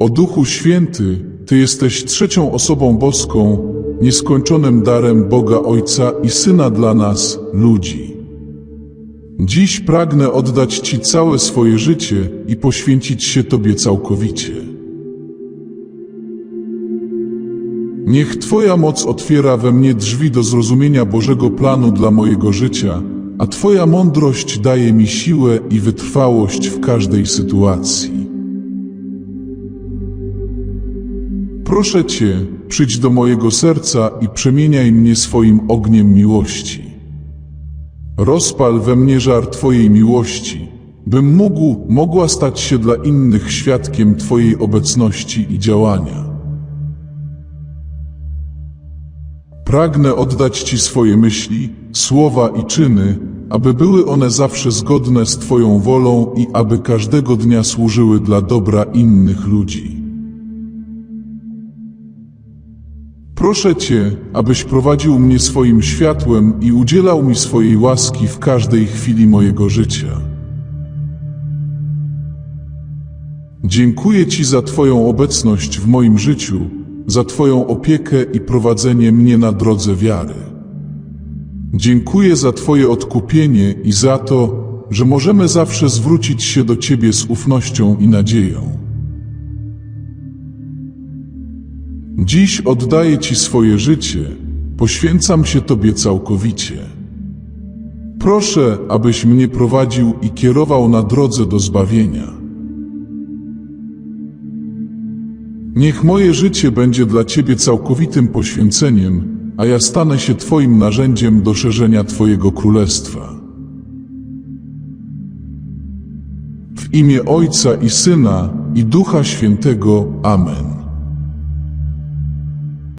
O Duchu Święty, Ty jesteś trzecią osobą boską, nieskończonym darem Boga Ojca i Syna dla nas, ludzi. Dziś pragnę oddać Ci całe swoje życie i poświęcić się Tobie całkowicie. Niech Twoja moc otwiera we mnie drzwi do zrozumienia Bożego planu dla mojego życia, a Twoja mądrość daje mi siłę i wytrwałość w każdej sytuacji. Proszę Cię, przyjdź do mojego serca i przemieniaj mnie swoim ogniem miłości. Rozpal we mnie żar Twojej miłości, bym mógł, mogła stać się dla innych świadkiem Twojej obecności i działania. Pragnę oddać Ci swoje myśli, słowa i czyny, aby były one zawsze zgodne z Twoją wolą i aby każdego dnia służyły dla dobra innych ludzi. Proszę Cię, abyś prowadził mnie swoim światłem i udzielał mi swojej łaski w każdej chwili mojego życia. Dziękuję Ci za Twoją obecność w moim życiu, za Twoją opiekę i prowadzenie mnie na drodze wiary. Dziękuję za Twoje odkupienie i za to, że możemy zawsze zwrócić się do Ciebie z ufnością i nadzieją. Dziś oddaję Ci swoje życie, poświęcam się Tobie całkowicie. Proszę, abyś mnie prowadził i kierował na drodze do zbawienia. Niech moje życie będzie dla Ciebie całkowitym poświęceniem, a ja stanę się Twoim narzędziem do szerzenia Twojego królestwa. W imię Ojca i Syna i Ducha Świętego. Amen.